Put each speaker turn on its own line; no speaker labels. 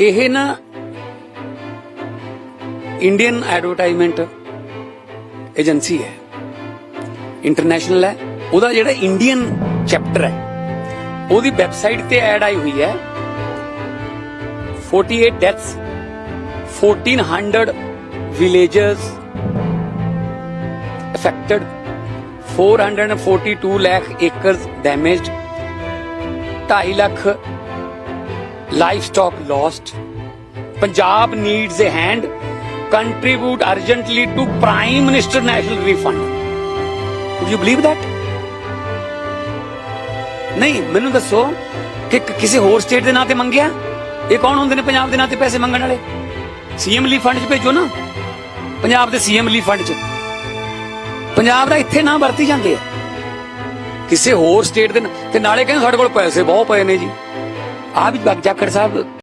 ਇਹ ਨਾ Indian advertisement agency ਹੈ। ਇੰਟਰਨੈਸ਼ਨਲ ਹੈ। ਉਹਦਾ ਜਿਹੜਾ ਇੰਡੀਅਨ ਚੈਪਟਰ ਹੈ, ਉਹਦੀ ਵੈਬਸਾਈਟ ਤੇ ਐਡ ਆਈ ਹੋਈ ਹੈ। 48 deaths 1400 villages affected 442 lakh acres damaged 2.5 lakh livestock lost. Punjab needs a hand. Contribute urgently to prime minister national refund. Would you believe that? ਨਹੀਂ ਮੈਨੂੰ ਦੱਸੋ ਕਿ ਕਿਸੇ ਹੋਰ ਸਟੇਟ ਦੇ ਨਾਂ ਤੇ ਮੰਗਿਆ ਇਹ ਕੌਣ ਹੁੰਦੇ ਨੇ ਪੰਜਾਬ ਦੇ ਨਾਂ ਤੇ ਪੈਸੇ ਮੰਗਣ ਵਾਲੇ ਸੀਐਮ ਲਈ ਫੰਡ 'ਚ ਭੇਜੋ ਨਾ ਪੰਜਾਬ ਦੇ ਸੀਐਮ ਲਈ ਫੰਡ 'ਚ ਪੰਜਾਬ ਦਾ ਇੱਥੇ ਨਾਂ ਵਰਤੀ ਜਾਂਦੇ ਆ ਕਿਸੇ ਹੋਰ ਸਟੇਟ ਦੇ ਤੇ ਨਾਲੇ ਕਹਿੰਦੇ ਸਾਡੇ ਕੋਲ ਪੈਸੇ ਬਹੁਤ ਪਏ ਨੇ ਜੀ ਆ ਵੀ ਜਾਖੜ ਸਾਹਿਬ।